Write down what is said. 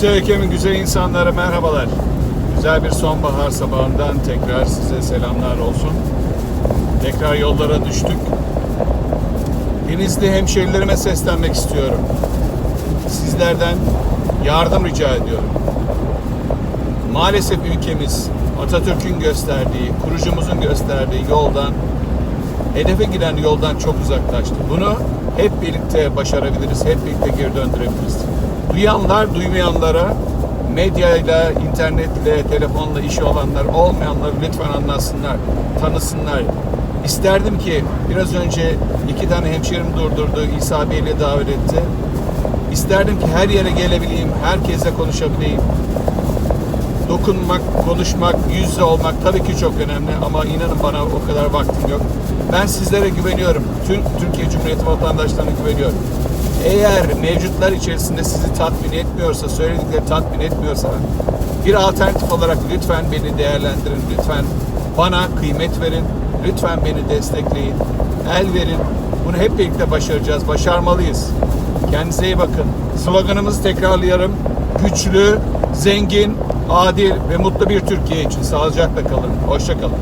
Güzel ülkemin güzel insanları merhabalar. Güzel bir sonbahar sabahından tekrar size selamlar olsun. Tekrar yollara düştük. Denizli hemşerilerime seslenmek istiyorum. Sizlerden yardım rica ediyorum. Maalesef ülkemiz Atatürk'ün gösterdiği, kurucumuzun gösterdiği yoldan, hedefe giden yoldan çok uzaklaştı. Bunu hep birlikte başarabiliriz, hep birlikte geri döndürebiliriz. Duyanlar duymayanlara, medyayla, internetle, telefonla işi olanlar, olmayanlar lütfen anlasınlar, tanısınlar. İsterdim ki biraz önce iki tane hemşerim durdurdu, İsa Bey'le davet etti. İsterdim ki her yere gelebileyim, herkese konuşabileyim dokunmak, konuşmak, yüz yüze olmak tabii ki çok önemli ama inanın bana o kadar vaktim yok. Ben sizlere güveniyorum. Tüm Türkiye Cumhuriyeti vatandaşlarına güveniyorum. Eğer mevcutlar içerisinde sizi tatmin etmiyorsa, söyledikleri tatmin etmiyorsa bir alternatif olarak lütfen beni değerlendirin. Lütfen bana kıymet verin. Lütfen beni destekleyin. El verin. Bunu hep birlikte başaracağız. Başarmalıyız. Kendinize iyi bakın. Sloganımızı tekrarlayalım. Güçlü, zengin, adil ve mutlu bir Türkiye için sağlıcakla kalın. Hoşça kalın.